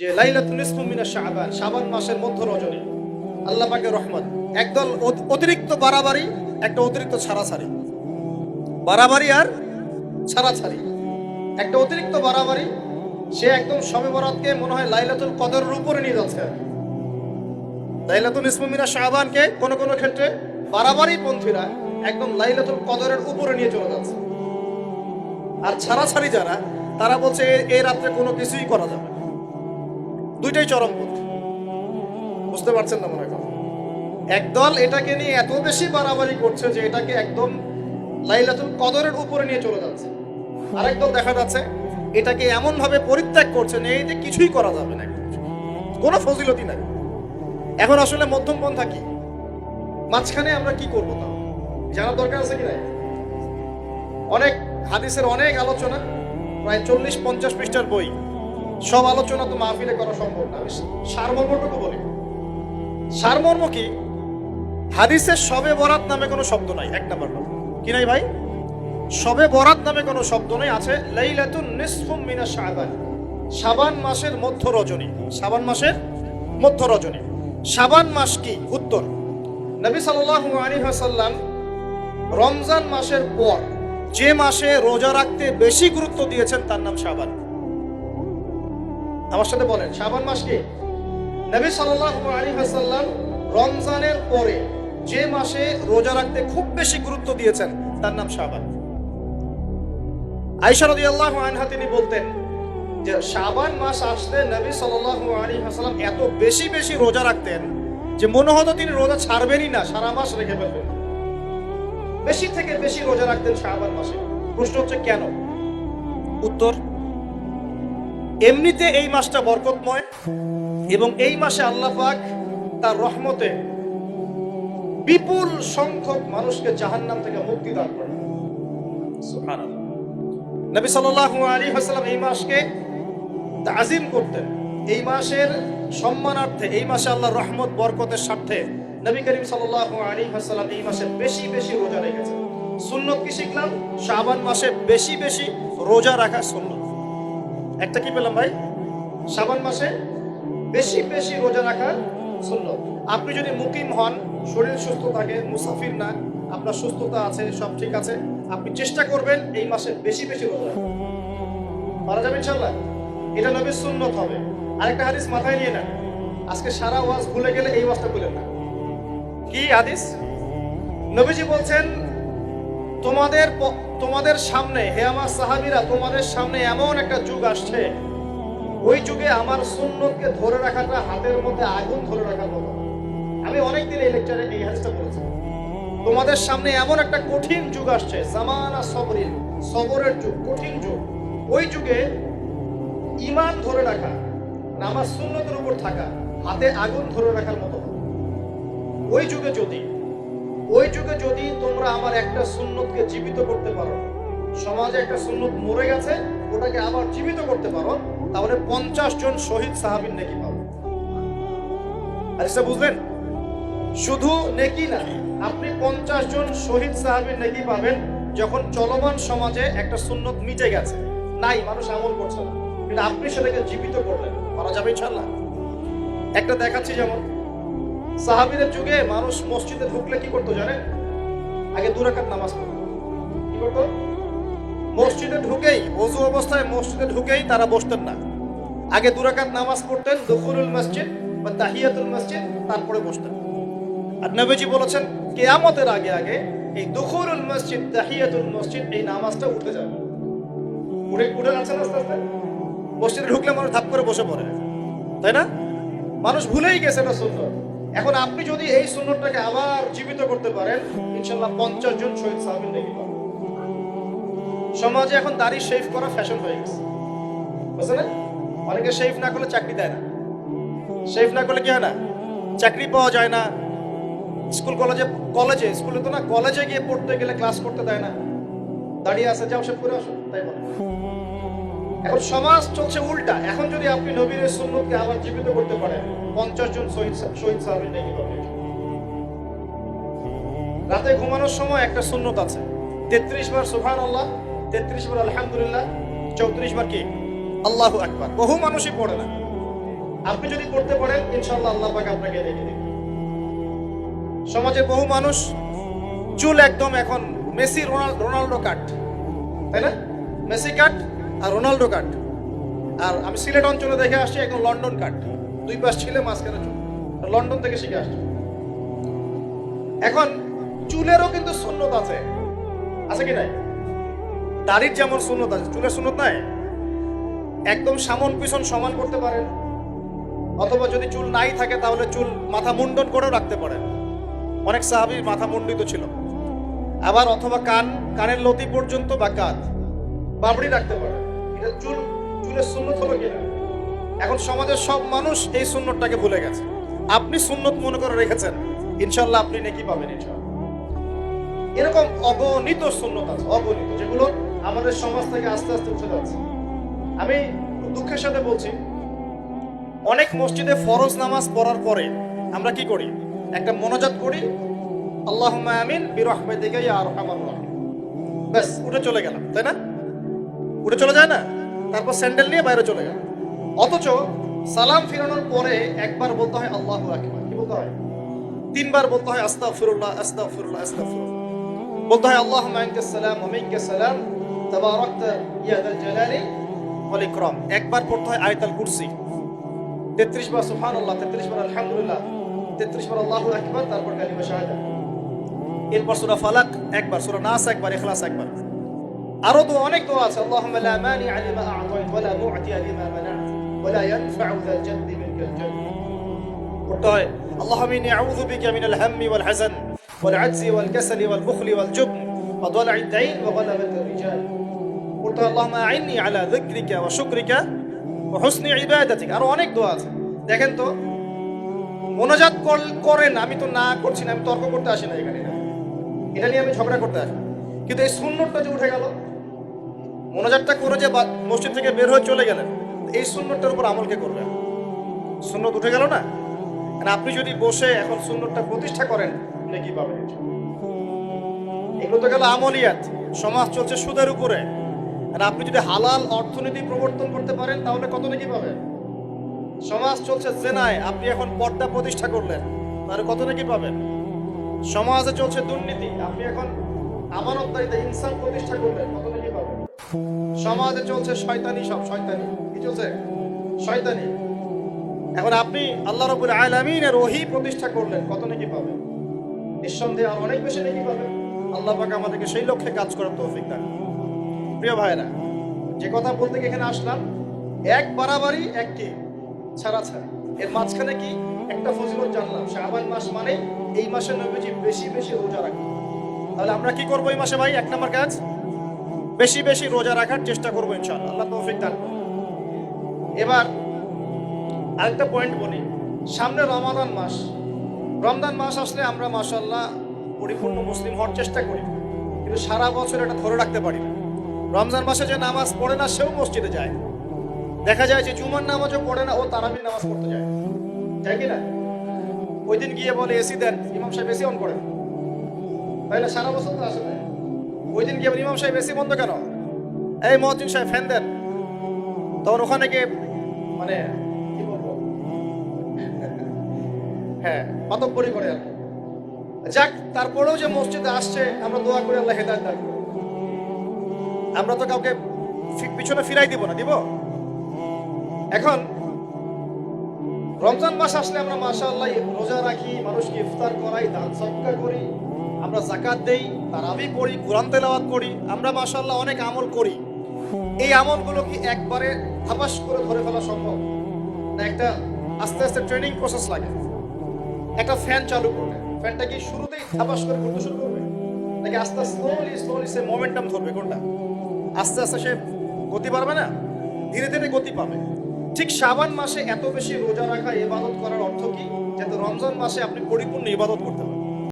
যে লাইলাতুল নিসফু মিনাশ শাবান মাসের মধ্য রজনী। আল্লাহ পাকের রহমত। একদল অতিরিক্ত বাড়াবাড়ি, একটা অতিরিক্ত ছাড়াছাড়ি। বাড়াবাড়ি আর ছাড়াছাড়ি। একটা অতিরিক্ত বাড়াবাড়ি, সে একদম সবে বরাতকে মনে হয় লাইলাতুল কদরের উপরে নিয়ে যাচ্ছে। লাইলাতুল নিসফু মিনাশ শাবানকে কোন কোন ক্ষেত্রে বাড়াবাড়ি পন্থীরা একদম লাইলাতুল কদরের উপরে নিয়ে চলে যাচ্ছে। আর ছাড়াছাড়ি যারা, তারা বলছে এই রাত্রে কোনো কিছুই করা যাবে। দুইটাই চরমপন্থী বুঝতে পারছেন না মনে কথা? একদল এটাকে নিয়ে এত বেশি বাড়াবাড়ি করছে যে এটাকে একদম লাইলাতুল কদরের উপরে নিয়ে চলে যাচ্ছে। আরেক দল দেখা যাচ্ছে এটাকে এমন ভাবে পরিত্যাগ করছে এই যে কিছুই করা যাবে না কোনো ফজিলতি নাই। এখন আসলে মধ্যম পন্থা কি? মাঝখানে আমরা কি করব তাও? জানার দরকার আছে কি নাই? অনেক হাদিসের অনেক আলোচনা, প্রায় চল্লিশ পঞ্চাশ পৃষ্ঠার বই। সব আলোচনা তো মাহফিলে করা সম্ভব না। আমি সারমর্মটুকু বলি। সারমর্ম কি? হাদিসের সবে বরাত নামে কোনো শব্দ নাই। এক নাম্বার কি নাই ভাই? সবে বরাত নামে কোনো শব্দ নেই। আছে লাইলাতুন নিসফুম মিনা শাবান। শাবান মাসের মধ্য রজনী। শাবান মাসের মধ্য রজনী। শাবান মাস কি? উত্তর। নবী সাল্লাল্লাহু আলাইহি ওয়াসাল্লাম রমজান মাসের পর যে মাসে রোজা রাখতে বেশি গুরুত্ব দিয়েছেন তার নাম শাবান। আমার সাথে বলেন, শাবান মাস কি? নবী সাল্লাল্লাহু আলাইহি রমজানের পরে যে মাসে রোজা রাখতে খুব বেশি গুরুত্ব দিয়েছেন, তার নাম শাবান। আয়েশা রাদিয়াল্লাহু আনহা তিনি বলতেন যে, শাবান মাস আসলে নবী সাল্লাল্লাহু আলাইহি ওয়াসাল্লাম এত বেশি বেশি রোজা রাখতেন যে মনে হতো তিনি রোজা ছাড়বেনই না, সারা মাস রেখে ফেলবেন। বেশি থেকে বেশি রোজা রাখতেন শাবান মাসে। প্রশ্ন হচ্ছে কেন? উত্তর এমনিতে এই মাসটা বরকতময় এবং এই মাসে আল্লাহ পাক তার রহমতে বিপুল সংখ্যক মানুষকে জাহান্নাম থেকে মুক্তি দান করেন। নবী সাল্লাল্লাহু আলাইহি ওয়াসাল্লাম এই মাসকে তাজিম করতেন। এই মাসের সম্মানার্থে, এই মাসে আল্লাহর রহমত, বরকতের স্বার্থে নবী করিম সাল্লাল্লাহু আলাইহি ওয়াসাল্লাম এই মাসে বেশি বেশি রোজা রেখেছেন। সুন্নত কি শিখলাম? শাবান মাসে বেশি বেশি রোজা রাখা সুন্নত। একটা কি পেলাম ভাই? শাবান মাসে বেশি বেশি রোজা রাখা সুন্নত। আপনি যদি মুকিম হন, শরীর সুস্থ থাকে, মুসাফির না, আপনার সুস্থতা আছে, সব ঠিক আছে, আপনি চেষ্টা করবেন এই মাসে বেশি বেশি রোজা। পারা যাবে ইনশাল্লাহ এটা নবীর সুন্নত হবে। আরেকটা হাদিস মাথায় নিয়ে নেন। আজকে সারা ওয়াজ ভুলে গেলে এই ওয়াজটা ভুলেন না। কি হাদিস? নবীজি বলছেন, তোমাদের তোমাদের সামনে, হে আমার সাহাবীরা, তোমাদের সামনে এমন একটা যুগ আসছে। ওই যুগে আমার সুন্নতকে ধরে রাখাটা, হাতের মধ্যে আগুন ধরে রাখার মতো। আমি অনেকদিন এই লেকচারে এই হাদিসটা বলেছি তোমাদের সামনে এমন একটা কঠিন যুগ আসছে, জামানা সবরিন সবরের যুগ, কঠিন যুগ। ওই যুগে ইমান ধরে রাখা আমার সুন্নতের উপর থাকা, হাতে আগুন ধরে রাখার মতো। ওই যুগে যদি ওই যুগে যদি তোমরা আমার একটা সুন্নতকে জীবিত করতে পারো, সমাজে একটা সুন্নত মরে গেছে, ওটাকে আবার জীবিত করতে পারো, তাহলে পঞ্চাশ জন শহীদ সাহাবিন নেকি পাবো। এটা বুঝলেন? শুধু নেকি না, আপনি পঞ্চাশ জন শহীদ সাহাবির নেকি পাবেন যখন চলমান সমাজে একটা সুন্নত মিটে গেছে। নাই, মানুষ আমল করছে না। কিন্তু আপনি সেটাকে জীবিত করলেন। করা যাবে ইনশাল্লাহ একটা দেখাচ্ছি যেমন সাহাবিদের যুগে মানুষ মসজিদে ঢুকলে কি করতো জানেন? আগে দুরাকাত নামাজ পড়তো। কি করতো? মসজিদে ঢুকেই, অজু অবস্থায় মসজিদে ঢুকেই তারা বসতেন না। আগে দুরাকাত নামাজ পড়তেন, দুখুরুল মসজিদ বা তাহিয়াতুল মসজিদ, তারপরে বসতেন। আর নবীজি বলেছেন, কেয়ামতের আগে আগে এই দুখুরুল মসজিদ, তাহিয়াতুল মসজিদ, এই নামাজটা উঠে যাবে। উঠে উঠে না আস্তে আস্তে? মসজিদে ঢুকলে মানুষ ধাপ করে বসে পড়ে। তাই না? মানুষ ভুলেই গেছে এটা সুন্নত। এখন আপনি যদি এই সুন্নতটাকে আবার জীবিত করতে পারেন ইনশাল্লাহ পঞ্চাশ জন শহীদ সাহাবিন দেখি পাবেন। সমাজে এখন দাড়ি শেভ করা ফ্যাশন হয়ে গেছে। বুঝছে না? অনেকে শেভ না করলে চাকরি দেয় না। শেভ না করলে কি হয় না? চাকরি পাওয়া যায় না। স্কুল, কলেজে কলেজে, স্কুলে তো না, কলেজে গিয়ে পড়তে গেলে ক্লাস করতে দেয় না। দাঁড়িয়ে আছে, যাও সব করে আসো তাই বলে। এখন সমাজ চলছে উল্টা। এখন যদি আপনি নবীর সুন্নতকে আবার জীবিত করতে পারেন, পঞ্চাশ জন শহীদ শহীদ পাবেন রাতে ঘুমানোর সময় একটা সুন্নত আছে। তেত্রিশ বার সুহান আল্লাহ তেত্রিশ বার আলহামদুলিল্লাহ, চৌত্রিশ বার কি? আল্লাহু আকবার। বহু মানুষই পড়ে না। আপনি যদি করতে পারেন ইনশাল্লাহ আল্লাহ পাক আপনাকে রেখে দেবেন সমাজে বহু মানুষ, চুল একদম এখন মেসি, রোনাল- রোনাল্ডো কাট। তাই না? মেসি কাট আর রোনাল্ডো কাট আর আমি সিলেট অঞ্চলে দেখে আসছি এখন লন্ডন কাট দুই পাশ ছিলে, মাঝখানে চুল। লন্ডন থেকে শিখে আসছি। এখন, চুলেরও কিন্তু সুন্নত আছে। আছে কি নাই? দাড়ির যেমন সুন্নত আছে, চুলের সুন্নত নাই? একদম সামন পিছন সমান করতে পারেন। অথবা যদি চুল নাই থাকে, তাহলে চুল মাথা মুন্ডন করেও রাখতে পারেন। অনেক সাহাবির মাথা মুন্ডিত ছিল। আবার অথবা কান, কানের লতি পর্যন্ত বা কাঁধ। বাবড়ি রাখতে পারেন। চুল চুলের সুন্নত কিনা? এখন সমাজের সব মানুষ এই সুন্নতটাকে ভুলে গেছে। আপনি সুন্নত মনে করে রেখেছেন। ইনশাল্লাহ আপনি নাকি পাবেন ইনশাল্লাহ এরকম অগণিত সুন্নত আছে, অগণিত, যেগুলো আমাদের সমাজ থেকে আস্তে আস্তে উঠে যাচ্ছে। আমি দুঃখের সাথে বলছি, অনেক মসজিদে ফরজ নামাজ পড়ার পরে আমরা কি করি? একটা মনোজাত করি আল্লাহ আমিন আরহামার রাহিম। ব্যাস, উঠে চলে গেলাম, তাই না? উঠে চলে যায় না? তারপর স্যান্ডেল নিয়ে বাইরে চলে গেল অথচ সালাম ফিরানোর পরে একবার বলতে হয় আল্লাহ আকবার। কি বলতে হয়? তিনবার বলতে হয় আস্তাগফিরুল্লাহ আস্তাগফিরুল্লাহ আস্তাগফিরুল্লাহ। বলতে হয় আল্লাহ আনকাস সালাম ওয়া মিনকাস সালাম, তাবারাকতা ইয়া যাল জালালি ওয়াল ইকরাম। একবার পড়তে হয় আয়াতুল কুরসি। 33 বার সুবহানাল্লাহ 33 বার আলহামদুলিল্লাহ 33 বার আল্লাহু আকবার, তারপর কালিমা শাহাদা। এরপর সূরা ফালাক একবার, সূরা নাস একবার, ইখলাস একবার। আরো তো অনেক দোয়া আছে আল্লাহুম্মা লা মানিআ লিমা আ'তাইত ওয়া লা মু'তিয়া লিমা মানা'ত ওয়া লা ইয়ানফা'ু যাল জাদ্দি মিনকাল জাদ্দ পড়তে হয় اللهم إني أعوذ بك من الهم والحزن والعجز والكسل والبخل والجبن وضلع الدين وغلبة الرجال قلت اللهم أعني على ذكرك وشكرك وحسن عبادتك আরো অনেক দোয়া আছে দেখেন তো মোনাজাত কর- করেন আমি তো না করছি না আমি তর্ক করতে আসি না এখানে এটা নিয়ে আমি ঝগড়া করতে আসি কিন্তু এই সুন্নতটা যে উঠে গেল মোনাজাতটা করে যে মসজিদ থেকে বের হয়ে চলে গেলেন। এই সুন্নতটার উপর আমল কে করবে? সুন্নত উঠে গেল না? আপনি যদি বসে এখন সুন্নতটা প্রতিষ্ঠা করেন, আপনি কি পাবেন? এগুলো তো গেল আমলিয়াত। সমাজ চলছে সুদের উপরে। আর আপনি যদি হালাল অর্থনীতি প্রবর্তন করতে পারেন, তাহলে কত নাকি পাবেন? সমাজ চলছে জেনায়। আপনি এখন পর্দা প্রতিষ্ঠা করলেন, তাহলে কত নাকি পাবেন? সমাজে চলছে দুর্নীতি। আপনি এখন আমানতদারিতে ইনসান প্রতিষ্ঠা করলেন সমাজে চলছে শয়তানি সব, শয়তানি। কি চলছে? শয়তানি। এখন আপনি আল্লাহ রবুল আলমিনের ওহি প্রতিষ্ঠা করলেন, কত নাকি পাবেন? নিঃসন্দেহে আর অনেক বেশি নাকি পাবেন। আল্লাহ পাক আমাদেরকে সেই লক্ষ্যে কাজ করার তৌফিক দান। প্রিয় ভাইরা যে কথা বলতে গিয়ে এখানে আসলাম, এক বাড়াবাড়ি, এক কি? ছাড়া ছাড়া এর মাঝখানে কি? একটা ফজিলত জানলাম, শাবান মাস মানে এই মাসে নবীজি বেশি বেশি রোজা রাখেন। তাহলে আমরা কি করব এই মাসে ভাই? এক নম্বর কাজ? বেশি বেশি রোজা রাখার চেষ্টা করব ইনশাআল্লাহ। আল্লাহ তৌফিক দান। এবার আরেকটা পয়েন্ট বলি। সামনে রমাদান মাস। রমজান মাস আসলে আমরা মাসাল্লাহ পরিপূর্ণ মুসলিম হওয়ার চেষ্টা করি। কিন্তু সারা বছর এটা ধরে রাখতে পারি না। রমজান মাসে যে নামাজ পড়ে না, সেও মসজিদে যায়। দেখা যায় যে জুমার নামাজও পড়ে না, ও তারাবির নামাজ পড়তে যায়। তাই কি না? ওই দিন গিয়ে বলে, এসি দেন। ইমাম সাহেব এসি অন করেন। তাই না? সারা বছর তো আসে ওই দিন গিয়ে ইমাম সাহেব এসি বন্ধ কেন? এই মহাজিন সাহেব, ফ্যান দেন। তখন ওখানে গিয়ে মানে কি বলব? হ্যাঁ মাতব্বরি করে যাক, তারপরেও যে মসজিদে আসছে, আমরা দোয়া করি আল্লাহ হেদায়ত দান আমরা তো কাউকে পিছনে ফিরাই দিব না, দিব? এখন, রমজান মাস আসলে আমরা মাসা আল্লাহ রোজা রাখি, মানুষকে ইফতার করাই, দান সৎকার করি। আমরা জাকাত দেই তারাবি পড়ি, কোরআন তেলাওয়াত করি, আমরা মাশাআল্লাহ অনেক আমল করি। এই আমলগুলো কি একবারে থাপাস করে ধরে ফেলা সম্ভব? না, একটা আস্তে আস্তে ট্রেনিং প্রসেস লাগে। একটা ফ্যান চালু করবে। ফ্যানটা কি শুরুতেই থাপাস করে ঘুরতে শুরু করবে? নাকি আস্তে আস্তে স্লোলি স্লোলি সে মোমেন্টাম ধরবে কোনটা? আস্তে আস্তে সে গতি পারবে না? ধীরে ধীরে গতি পাবে। ঠিক শাবান মাসে এত বেশি রোজা রাখা ইবাদত করার অর্থ কি? যাতে রমজান মাসে আপনি পরিপূর্ণ ইবাদত করতে